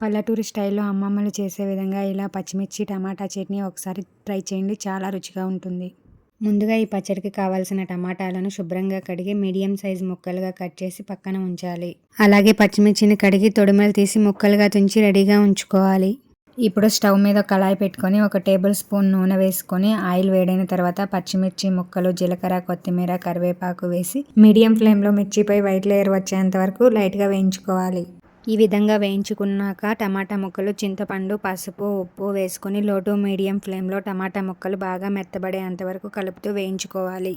పల్లెటూరి స్టైల్లో అమ్మమ్మలు చేసే విధంగా ఇలా పచ్చిమిర్చి టమాటా చట్నీ ఒకసారి ట్రై చేయండి. చాలా రుచిగా ఉంటుంది. ముందుగా ఈ పచ్చడికి కావాల్సిన టమాటాలను శుభ్రంగా కడిగి మీడియం సైజ్ ముక్కలుగా కట్ చేసి పక్కన ఉంచాలి. అలాగే పచ్చిమిర్చిని కడిగి తొడిమలు తీసి ముక్కలుగా తుంచి రెడీగా ఉంచుకోవాలి. ఇప్పుడు స్టవ్ మీద కళాయి పెట్టుకొని ఒక టేబుల్ స్పూన్ నూనె వేసుకొని ఆయిల్ వేడైన తర్వాత పచ్చిమిర్చి ముక్కలు జీలకర్ర కొత్తిమీర కరివేపాకు వేసి మీడియం ఫ్లేమ్లో మిర్చిపై వైట్ లేయర్ వచ్చేంత వరకు లైట్గా వేయించుకోవాలి. ఈ విధంగా వేయించుకున్నాక టమాటా ముక్కలు చింతపండు పసుపు ఉప్పు వేసుకొని లోటు మీడియం ఫ్లేమ్లో టమాటా ముక్కలు బాగా మెత్తబడేంత వరకు కలుపుతూ వేయించుకోవాలి.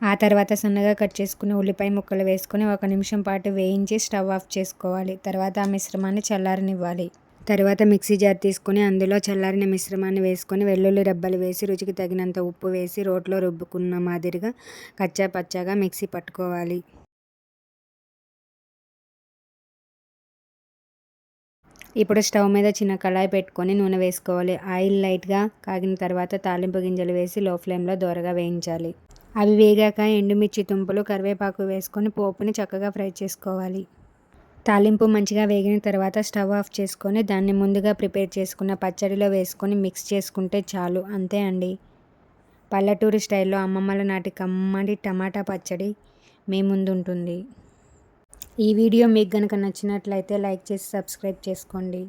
ఆ తర్వాత సన్నగా కట్ చేసుకుని ఉల్లిపాయ ముక్కలు వేసుకొని ఒక నిమిషం పాటు వేయించి స్టవ్ ఆఫ్ చేసుకోవాలి. తర్వాత ఆ మిశ్రమాన్ని చల్లారనివ్వాలి. తర్వాత మిక్సీ జార్ తీసుకొని అందులో చల్లారిన మిశ్రమాన్ని వేసుకొని వెల్లుల్లి రెబ్బలు వేసి రుచికి తగినంత ఉప్పు వేసి రోట్లో రుబ్బుకున్న మాదిరిగా కచ్చా పచ్చాగా మిక్సీ పట్టుకోవాలి. ఇప్పుడు స్టవ్ మీద చిన్న కళాయి పెట్టుకొని నూనె వేసుకోవాలి. ఆయిల్ లైట్గా కాగిన తర్వాత తాలింపు గింజలు వేసి లో ఫ్లేమ్లో దోరగా వేయించాలి. అవి వేగాక ఎండుమిర్చి తుంపులు కరివేపాకు వేసుకొని పోపుని చక్కగా ఫ్రై చేసుకోవాలి. తాలింపు మంచిగా వేగిన తర్వాత స్టవ్ ఆఫ్ చేసుకొని దాన్ని ముందుగా ప్రిపేర్ చేసుకున్న పచ్చడిలో వేసుకొని మిక్స్ చేసుకుంటే చాలు. అంతే అండి. పల్లెటూరి స్టైల్లో అమ్మమ్మల నాటి కమ్మడి టమాటా పచ్చడి మీ ముందు ఉంటుంది ఈ వీడియో మీకు కనుక నచ్చినట్లయితే లైక్ చేసి సబ్స్క్రైబ్ చేసుకోండి.